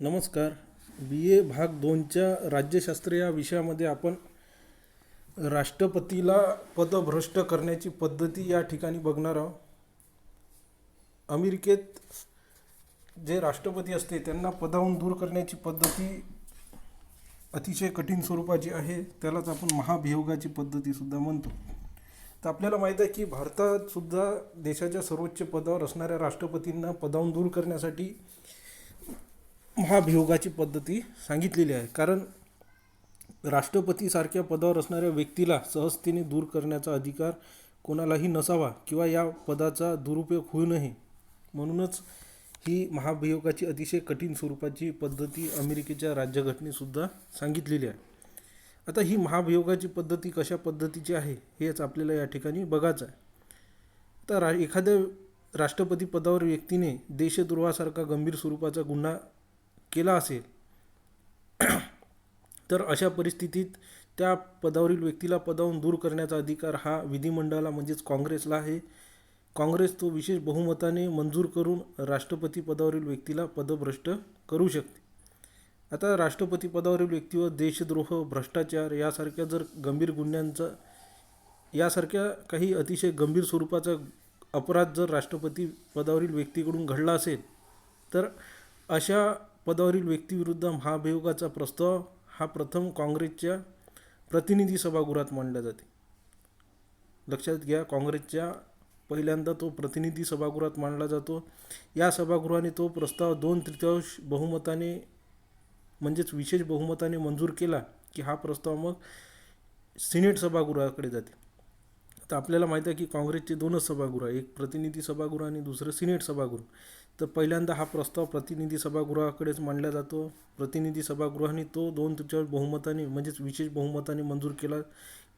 नमस्कार. बी ए भाग दोनच्या राज्यशास्त्र या विषयामध्ये आपण राष्ट्रपतीला पदभ्रष्ट करण्याची पद्धती या ठिकाणी बघणार आहोत. अमेरिकेत जे राष्ट्रपती असते त्यांना पदावून दूर करण्याची पद्धती अतिशय कठीण स्वरूपाची आहे. त्यालाच आपण महाभियोगाची पद्धतीसुद्धा म्हणतो. तर आपल्याला माहीत आहे की भारतातसुद्धा देशाच्या सर्वोच्च पदावर असणाऱ्या राष्ट्रपतींना पदावून दूर करण्यासाठी महाभियोगाची पद्धती सांगितलेली आहे. कारण राष्ट्रपतीसारख्या पदावर असणाऱ्या व्यक्तीला सहजतेने दूर करण्याचा अधिकार कोणालाही नसावा किंवा या पदाचा दुरुपयोग होऊ नये. म्हणूनच ही महाभियोगाची अतिशय कठीण स्वरूपाची पद्धती अमेरिकेच्या राज्यघटनेसुद्धा सांगितलेली आहे. आता ही महाभियोगाची पद्धती कशा पद्धतीची आहे हेच आपल्याला या ठिकाणी बघायचं आहे. तर रा एखाद्या राष्ट्रपती पदावर व्यक्तीने देशद्रोहासारखा गंभीर स्वरूपाचा गुन्हा केला असेल. तर अशा परिस्थितीत त्या पदावरील व्यक्तीला पदावरून दूर करण्याचा अधिकार हा विधिमंडळाला म्हणजेच काँग्रेसला आहे. काँग्रेस तो विशेष बहुमताने मंजूर करून राष्ट्रपती पदावरील व्यक्तीला पदभ्रष्ट करू शकते. आता राष्ट्रपती पदावरील व्यक्तीवर देशद्रोह भ्रष्टाचार यासारख्या जर गंभीर गुन्ह्यांचा यासारख्या काही अतिशय गंभीर स्वरूपाचा अपराध जर राष्ट्रपती पदावरील व्यक्तीकडून घडला असेल तर अशा पदावरील व्यक्तीविरुद्ध महाभियोगाचा प्रस्ताव हा प्रथम काँग्रेसच्या प्रतिनिधी सभागृहात मांडला जाते. लक्षात घ्या काँग्रेसच्या पहिल्यांदा तो प्रतिनिधी सभागृहात मांडला जातो. या सभागृहाने तो प्रस्ताव दोन तृतीयांश बहुमताने म्हणजेच विशेष बहुमताने मंजूर केला की हा प्रस्ताव मग सिनेट सभागृहाकडे जाते. तर आपल्याला माहीत आहे की काँग्रेसचे दोनच सभागृह एक प्रतिनिधी सभागृह आणि दुसरं सिनेट सभागृह. तर पहिल्यांदा हा प्रस्ताव प्रतिनिधी सभागृहाकडेच मांडला जातो. प्रतिनिधी सभागृहाने तो दोन तृतीयांश बहुमताने म्हणजेच विशेष बहुमताने मंजूर केला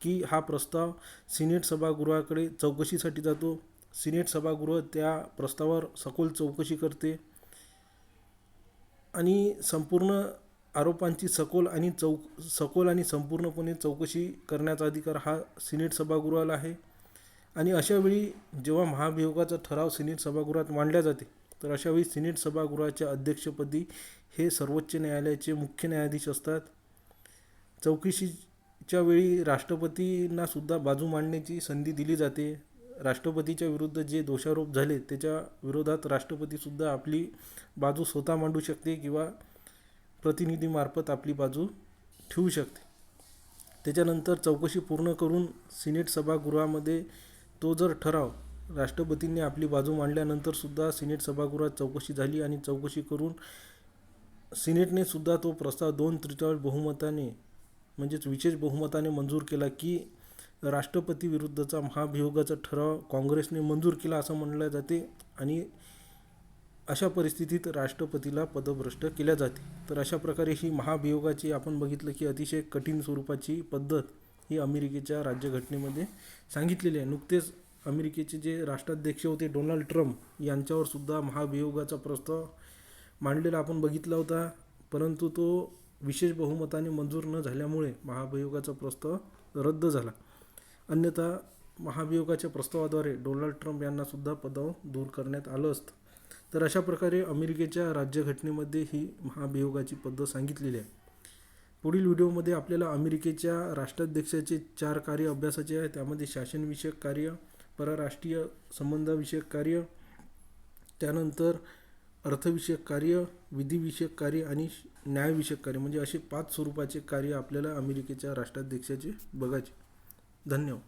की हा प्रस्ताव सिनेट सभागृहाकडे चौकशीसाठी जातो. सिनेट सभागृह त्या प्रस्तावावर सखोल चौकशी करते. आणि संपूर्ण आरोपांची सखोल आणि चौक सखोल आणि संपूर्णपणे चौकशी करण्याचा अधिकार हा सिनेट सभागृहाला आहे. आणि अशावेळी जेव्हा महाभियोगाचा ठराव सिनेट सभागृहात मांडला जाते तर अशावेळी सिनेट सभागृहाच्या अध्यक्षपदी हे सर्वोच्च न्यायालयाचे मुख्य न्यायाधीश असतात. चौकशीच्या वेळी राष्ट्रपतींना सुद्धा बाजू मांडण्याची संधी दिली जाते. राष्ट्रपतीच्या विरुद्ध जे दोषारोप झाले त्याच्या विरोधात राष्ट्रपतीसुद्धा आपली बाजू स्वतः मांडू शकते किंवा प्रतिनिधीमार्फत आपली बाजू ठेवू शकते. त्याच्यानंतर चौकशी पूर्ण करून सिनेट सभागृहामध्ये तो जर ठराव राष्ट्रपतींनी आपली बाजू मांडल्यानंतरसुद्धा सिनेट सभागृहात चौकशी झाली आणि चौकशी करून सिनेटने सुद्धा तो प्रस्ताव दोन तृतीयांश बहुमताने म्हणजेच विशेष बहुमताने मंजूर केला की राष्ट्रपतीविरुद्धचा महाभियोगाचा ठराव काँग्रेसने मंजूर केला असं म्हणलं जाते आणि अशा परिस्थितीत राष्ट्रपतीला पदभ्रष्ट केल्या जाते. तर अशा प्रकारे ही महाभियोगाची आपण बघितलं की अतिशय कठीण स्वरूपाची पद्धत ही अमेरिकेच्या राज्यघटनेमध्ये सांगितलेली आहे. नुकतेच अमेरिकेचे जे राष्ट्राध्यक्ष होते डोनाल्ड ट्रम्प यांच्यावर सुद्धा महाभियोगाचा प्रस्ताव मांडलेला आपण बघितला होता. परंतु तो विशेष बहुमताने मंजूर न झाल्यामुळे महाभियोगाचा प्रस्ताव रद्द झाला. अन्यथा महाभियोगाच्या प्रस्तावाद्वारे डोनाल्ड ट्रम्प यांनासुद्धा पदावर दूर करण्यात आलं असतं. तर अशा प्रकारे अमेरिकेच्या राज्यघटनेमध्ये ही महाभियोगाची पद्धत सांगितलेली आहे. पुढील व्हिडिओमध्ये आपल्याला अमेरिकेच्या राष्ट्राध्यक्षाचे चार कार्य अभ्यासाचे आहे. त्यामध्ये शासनविषयक कार्य परराष्ट्रीय संबंधाविषयक कार्य त्यानंतर अर्थविषयक कार्य विधिविषयक कार्य आणि न्यायविषयक कार्य. म्हणजे असे पाच स्वरूपाचे कार्य आपल्याला अमेरिकेच्या राष्ट्राध्यक्षाचे बघायचे. धन्यवाद.